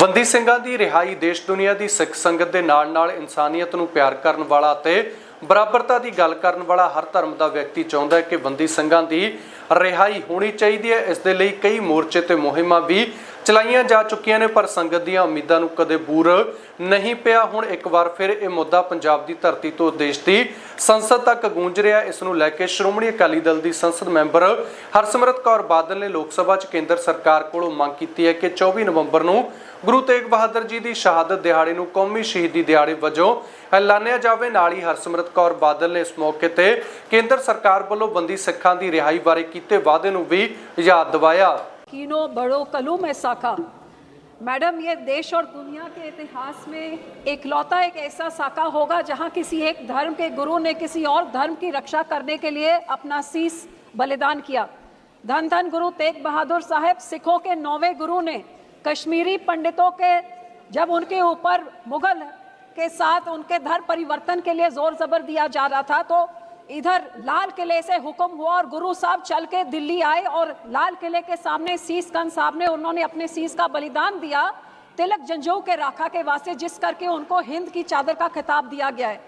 ਬੰਦੀ ਸਿੰਘਾਂ ਦੀ ਰਿਹਾਈ ਦੇਸ਼ ਦੁਨੀਆ ਦੀ ਸਿੱਖ ਸੰਗਤ ਦੇ ਨਾਲ-ਨਾਲ ਇਨਸਾਨੀਅਤ ਨੂੰ ਪਿਆਰ ਕਰਨ ਵਾਲਾ ਅਤੇ ਬਰਾਬਰਤਾ ਦੀ ਗੱਲ ਕਰਨ ਵਾਲਾ ਹਰ ਧਰਮ ਦਾ ਵਿਅਕਤੀ ਚਾਹੁੰਦਾ ਹੈ ਕਿ ਬੰਦੀ ਸਿੰਘਾਂ ਦੀ ਰਿਹਾਈ ਹੋਣੀ ਚਾਹੀਦੀ ਹੈ। ਇਸ ਦੇ ਲਈ ਕਈ ਮੋਰਚੇ ਤੇ ਮੁਹਿੰਮਾਂ ਵੀ ਚਲਾਈਆਂ ਜਾ ਚੁੱਕੀਆਂ ਨੇ, ਪਰ ਸੰਗਤ ਦੀਆਂ ਉਮੀਦਾਂ ਨੂੰ ਕਦੇ ਬੂਰ ਨਹੀਂ ਪਿਆ। ਹੁਣ ਇੱਕ ਵਾਰ ਫਿਰ ਇਹ ਮੁੱਦਾ ਪੰਜਾਬ ਦੀ ਧਰਤੀ ਤੋਂ ਦੇਸ਼ ਦੀ ਸੰਸਦ ਤੱਕ ਗੂੰਜ ਰਿਹਾ। ਇਸ ਨੂੰ ਲੈ ਕੇ ਸ਼੍ਰੋਮਣੀ ਅਕਾਲੀ ਦਲ ਦੀ ਸੰਸਦ ਮੈਂਬਰ ਹਰਸਿਮਰਤ ਕੌਰ ਬਾਦਲ ਨੇ ਲੋਕ ਸਭਾ 'ਚ ਕੇਂਦਰ ਸਰਕਾਰ ਕੋਲੋਂ ਮੰਗ ਕੀਤੀ ਹੈ ਕਿ 24 ਨਵੰਬਰ ਨੂੰ ਗੁਰੂ ਤੇਗ ਬਹਾਦਰ ਜੀ ਦੀ ਸ਼ਹਾਦਤ ਦਿਹਾੜੇ ਨੂੰ ਕੌਮੀ ਸ਼ਹੀਦੀ ਦਿਹਾੜੇ ਵਜੋਂ ਐਲਾਨਿਆ ਜਾਵੇ। ਨਾਲ ਹੀ ਹਰਸਿਮਰਤ ਕੌਰ ਬਾਦਲ ਨੇ ਇਸ ਮੌਕੇ ਤੇ ਕੇਂਦਰ ਸਰਕਾਰ ਵੱਲੋਂ ਬੰਦੀ ਸਿੱਖਾਂ ਦੀ ਰਿਹਾਈ ਬਾਰੇ ਕੀਤੇ ਵਾਅਦੇ ਨੂੰ ਵੀ ਯਾਦ ਦਿਵਾਇਆ। कीनो बड़ो कलू में साका मैडम, ये देश और दुनिया के इतिहास में एकलौता एक ऐसा साका होगा जहाँ किसी एक धर्म के गुरु ने किसी और धर्म की रक्षा करने के लिए अपना शीस बलिदान किया। धन धन गुरु तेग बहादुर साहब सिखों के नौवे गुरु ने कश्मीरी पंडितों के जब उनके ऊपर मुगल के साथ उनके धर्म परिवर्तन के लिए ज़ोर जबर दिया जा रहा था तो इधर लाल किले से हुक्म हुआ और गुरु साहब चल के दिल्ली आए और लाल किले के सामने शीस गंज साहब ने उन्होंने अपने शीस का बलिदान दिया, तिलक जंजों के राखा के वास्ते जिस करके उनको हिंद की चादर का खिताब दिया गया है।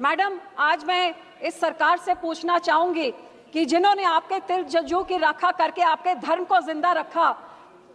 मैडम, आज मैं इस सरकार से पूछना चाहूँगी कि जिन्होंने आपके तिलक जंजों की राखा करके आपके धर्म को ज़िंदा रखा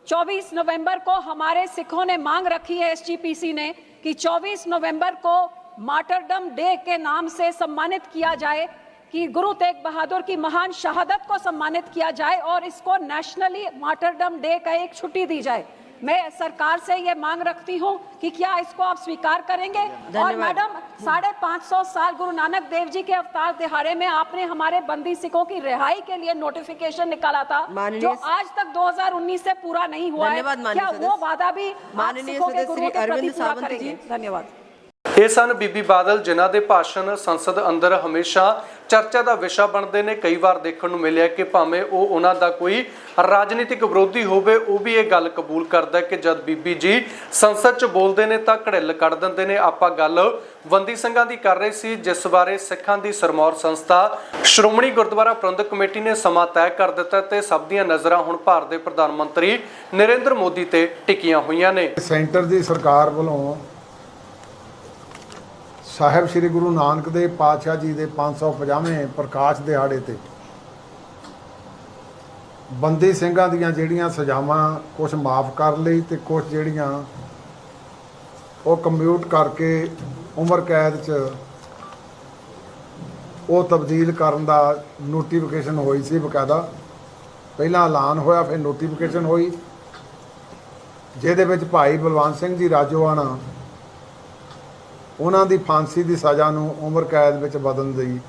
24 नवंबर को हमारे सिखों ने मांग रखी है एसजीपीसी ने कि 24 नवंबर को मार्टरडम डे के नाम से सम्मानित किया जाए। कि गुरु तेग बहादुर की महान शहादत को सम्मानित किया जाए और इसको नेशनली मार्टरडम डे का एक छुट्टी दी जाए। मैं सरकार से ये मांग रखती हूँ कि क्या इसको आप स्वीकार करेंगे? और मैडम साढ़े पाँच सौ साल गुरु नानक देव जी के अवतार दिहाड़े में आपने हमारे बंदी सिखों की रिहाई के लिए नोटिफिकेशन निकाला था जो आज तक 2019 से पूरा नहीं हुआ है। क्या वो वादा भी माननीय सिखों के सदस्य प्रति अरविंद पूरा सावंत करेंगे? जी। धन्यवाद। ਇਹ ਸਨ ਬੀਬੀ ਬਾਦਲ, ਜਿਨ੍ਹਾਂ ਦੇ ਭਾਸ਼ਣ ਸੰਸਦ ਅੰਦਰ ਹਮੇਸ਼ਾ ਚਰਚਾ ਦਾ ਵਿਸ਼ਾ ਬਣਦੇ ਨੇ। ਕਈ ਵਾਰ ਦੇਖਣ ਨੂੰ ਮਿਲਿਆ ਕਿ ਭਾਵੇਂ ਉਹ ਉਹਨਾਂ ਦਾ ਕੋਈ ਰਾਜਨੀਤਿਕ ਵਿਰੋਧੀ ਹੋਵੇ, ਉਹ ਵੀ ਇਹ ਗੱਲ ਕਬੂਲ ਕਰਦਾ ਕਿ ਜਦ ਬੀਬੀ ਜੀ ਸੰਸਦ 'ਚ ਬੋਲਦੇ ਨੇ ਤਾਂ ਘੜਿੱਲ ਕੱਢ ਦਿੰਦੇ ਨੇ। ਆਪਾਂ ਗੱਲ ਬੰਦੀ ਸਿੰਘਾਂ ਦੀ ਕਰ ਰਹੇ ਸੀ, ਜਿਸ ਬਾਰੇ ਸਿੱਖਾਂ ਦੀ ਸਰਮੌਰ ਸੰਸਥਾ ਸ਼੍ਰੋਮਣੀ ਗੁਰਦੁਆਰਾ ਪ੍ਰਬੰਧਕ ਕਮੇਟੀ ਨੇ ਸਮਾਂ ਤੈਅ ਕਰ ਦਿੱਤਾ ਤੇ ਸਭ ਦੀਆਂ ਨਜ਼ਰਾਂ ਹੁਣ ਭਾਰਤ ਦੇ ਪ੍ਰਧਾਨ ਮੰਤਰੀ ਨਰਿੰਦਰ ਮੋਦੀ ਤੇ ਟਿਕੀਆਂ ਹੋਈਆਂ ਨੇ। ਸੈਂਟਰ ਦੀ ਸਰਕਾਰ ਵੱਲੋਂ ਸਾਹਿਬ ਸ੍ਰੀ ਗੁਰੂ ਨਾਨਕ ਦੇਵ ਪਾਤਸ਼ਾਹ ਜੀ ਦੇ 550ਵੇਂ ਪ੍ਰਕਾਸ਼ ਦਿਹਾੜੇ ਤੇ ਬੰਦੀ ਸਿੰਘਾਂ ਦੀਆਂ ਜਿਹੜੀਆਂ ਸਜ਼ਾਵਾਂ ਕੁਝ ਮਾਫ ਕਰ ਲਈ ਤੇ ਕੁਝ ਜਿਹੜੀਆਂ ਉਹ ਕੰਪਿਊਟ ਕਰਕੇ ਉਮਰ ਕੈਦ 'ਚ ਉਹ ਤਬਦੀਲ ਕਰਨ ਦਾ ਨੋਟੀਫਿਕੇਸ਼ਨ ਹੋਈ ਸੀ ਬਕਾਇਦਾ। ਪਹਿਲਾਂ ਐਲਾਨ ਹੋਇਆ, ਫਿਰ ਨੋਟੀਫਿਕੇਸ਼ਨ ਹੋਈ। ਜਿਹਦੇ ਵਿੱਚ ਭਾਈ ਬਲਵੰਤ ਸਿੰਘ ਜੀ ਰਾਜੋਆਣਾ ਉਹਨਾਂ ਦੀ ਫਾਂਸੀ ਦੀ ਸਜ਼ਾ ਨੂੰ ਉਮਰ ਕੈਦ ਵਿੱਚ ਬਦਲਣ ਦੀ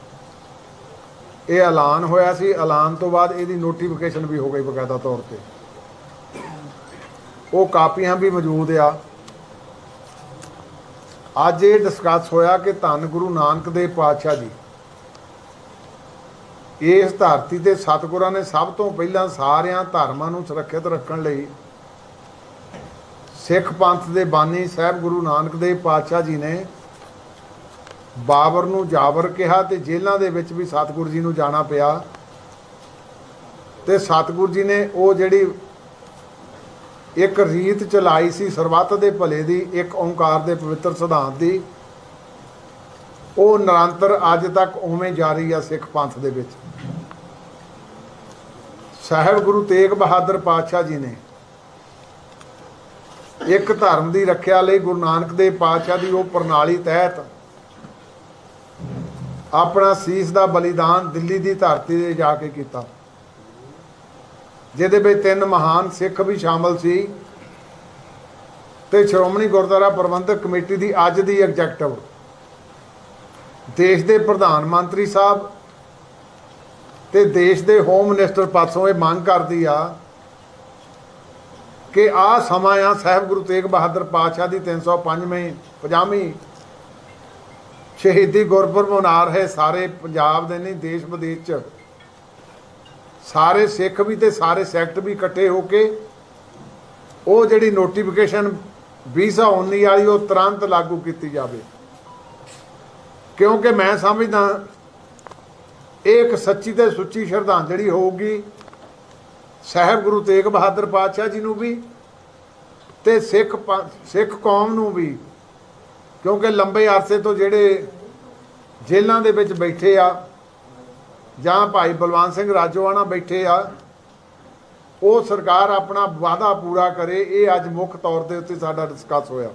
ਇਹ ਐਲਾਨ ਹੋਇਆ ਸੀ। ਐਲਾਨ ਤੋਂ ਬਾਅਦ ਇਹਦੀ ਨੋਟੀਫਿਕੇਸ਼ਨ ਵੀ ਹੋ ਗਈ ਬਕਾਇਦਾ ਤੌਰ ਤੇ। ਉਹ ਕਾਪੀਆਂ ਵੀ ਮੌਜੂਦ ਆ। ਅੱਜ ਇਹ ਡਿਸਕਸ ਹੋਇਆ ਕਿ ਧੰਨ ਗੁਰੂ ਨਾਨਕ ਦੇਵ ਪਾਤਸ਼ਾਹ ਜੀ, ਇਸ ਧਰਤੀ ਤੇ ਸਤਿਗੁਰਾਂ ਨੇ ਸਭ ਤੋਂ ਪਹਿਲਾਂ ਸਾਰਿਆਂ ਧਰਮਾਂ ਨੂੰ ਸੁਰੱਖਿਅਤ ਰੱਖਣ ਲਈ ਸਿੱਖ ਪੰਥ ਦੇ ਬਾਨੀ ਸਾਹਿਬ ਗੁਰੂ ਨਾਨਕ ਦੇਵ ਪਾਤਸ਼ਾਹ ਜੀ ਨੇ ਬਾਬਰ ਨੂੰ ਜਾਬਰ ਕਿਹਾ ਤੇ ਜੇਲ੍ਹਾਂ ਦੇ ਵਿੱਚ ਵੀ ਸਤਿਗੁਰੂ ਜੀ ਨੂੰ ਜਾਣਾ ਪਿਆ। ਤੇ ਸਤਿਗੁਰੂ ਜੀ ਨੇ ਉਹ ਜਿਹੜੀ ਇੱਕ ਰੀਤ ਚਲਾਈ ਸੀ ਸਰਬੱਤ ਦੇ ਭਲੇ ਦੀ, ਇੱਕ ਓੰਕਾਰ ਦੇ ਪਵਿੱਤਰ ਸਿਧਾਂਤ ਦੀ, ਉਹ ਨਿਰੰਤਰ ਅੱਜ ਤੱਕ ਉਵੇਂ ਜਾਰੀ ਆ ਸਿੱਖ ਪੰਥ ਦੇ ਵਿੱਚ। ਸਾਹਿਬ ਗੁਰੂ ਤੇਗ ਬਹਾਦਰ ਪਾਤਸ਼ਾਹ ਜੀ ਨੇ ਇੱਕ ਧਰਮ ਦੀ ਰੱਖਿਆ ਲਈ ਗੁਰੂ ਨਾਨਕ ਦੇਵ ਪਾਤਸ਼ਾਹ ਦੀ ਉਹ ਪ੍ਰਣਾਲੀ ਤਹਿਤ ਆਪਣਾ ਸੀਸ ਦਾ ਬਲੀਦਾਨ ਦਿੱਲੀ ਦੀ ਧਰਤੀ ਤੇ ਜਾ ਕੇ ਕੀਤਾ। ਜਿਹਦੇ ਵਿੱਚ ਤਿੰਨ ਮਹਾਨ ਸਿੱਖ ਵੀ ਸ਼ਾਮਲ ਸੀ ਤੇ ਸ਼੍ਰੋਮਣੀ ਗੁਰਦੁਆਰਾ ਪ੍ਰਬੰਧਕ ਕਮੇਟੀ ਦੀ ਅੱਜ ਦੀ ਐਗਜ਼ੈਕਟਿਵ ਦੇਸ਼ ਦੇ ਪ੍ਰਧਾਨ ਮੰਤਰੀ ਸਾਹਿਬ ਤੇ ਦੇਸ਼ ਦੇ ਹੋਮ ਮਿਨਿਸਟਰ ਪਾਸੋਂ ਇਹ ਮੰਗ ਕਰਦੀ ਆ ਕਿ ਆ ਸਮਾਂ ਆ, ਸਾਹਿਬ ਗੁਰੂ ਤੇਗ ਬਹਾਦਰ ਪਾਤਸ਼ਾਹ ਦੀ 305ਵੀਂ 50ਵੀਂ ਸ਼ਹੀਦੀ ਗੁਰਪੁਰਬ ਮਨਾ ਰਹੇ ਸਾਰੇ ਪੰਜਾਬ ਦੇ ਨਹੀਂ, ਦੇਸ਼ ਵਿਦੇਸ਼ ਚ। ਸਾਰੇ ਸਿੱਖ ਵੀ ਤੇ ਸਾਰੇ ਸੈਕਟ ਵੀ ਇਕੱਠੇ ਹੋ ਕੇ ਉਹ ਜਿਹੜੀ ਨੋਟੀਫਿਕੇਸ਼ਨ 2019 ਵਾਲੀ ਉਹ ਤੁਰੰਤ ਲਾਗੂ ਕੀਤੀ ਜਾਵੇ। ਕਿਉਂਕਿ ਮੈਂ ਸਮਝਦਾ ਇਹ ਇੱਕ ਸੱਚੀ ਤੇ ਸੁੱਚੀ ਸ਼ਰਧਾਂਜਲੀ ਹੋਊਗੀ ਸਾਹਿਬ ਗੁਰੂ ਤੇਗ ਬਹਾਦਰ ਪਾਤਸ਼ਾਹ ਜੀ ਨੂੰ ਵੀ ਤੇ ਸਿੱਖ ਸਿੱਖ ਕੌਮ ਨੂੰ ਵੀ। ਕਿਉਂਕਿ ਲੰਬੇ ਅਰਸੇ ਤੋਂ ਜਿਹੜੇ ਜੇਲ੍ਹਾਂ ਦੇ ਵਿੱਚ ਬੈਠੇ ਆ, ਜਾਂ ਭਾਈ ਬਲਵੰਤ ਸਿੰਘ ਰਾਜੋਆਣਾ ਬੈਠੇ ਆ, ਉਹ ਸਰਕਾਰ ਆਪਣਾ ਵਾਅਦਾ ਪੂਰਾ ਕਰੇ। ਇਹ ਅੱਜ ਮੁੱਖ ਤੌਰ ਦੇ ਉੱਤੇ ਸਾਡਾ ਡਿਸਕਸ ਹੋਇਆ।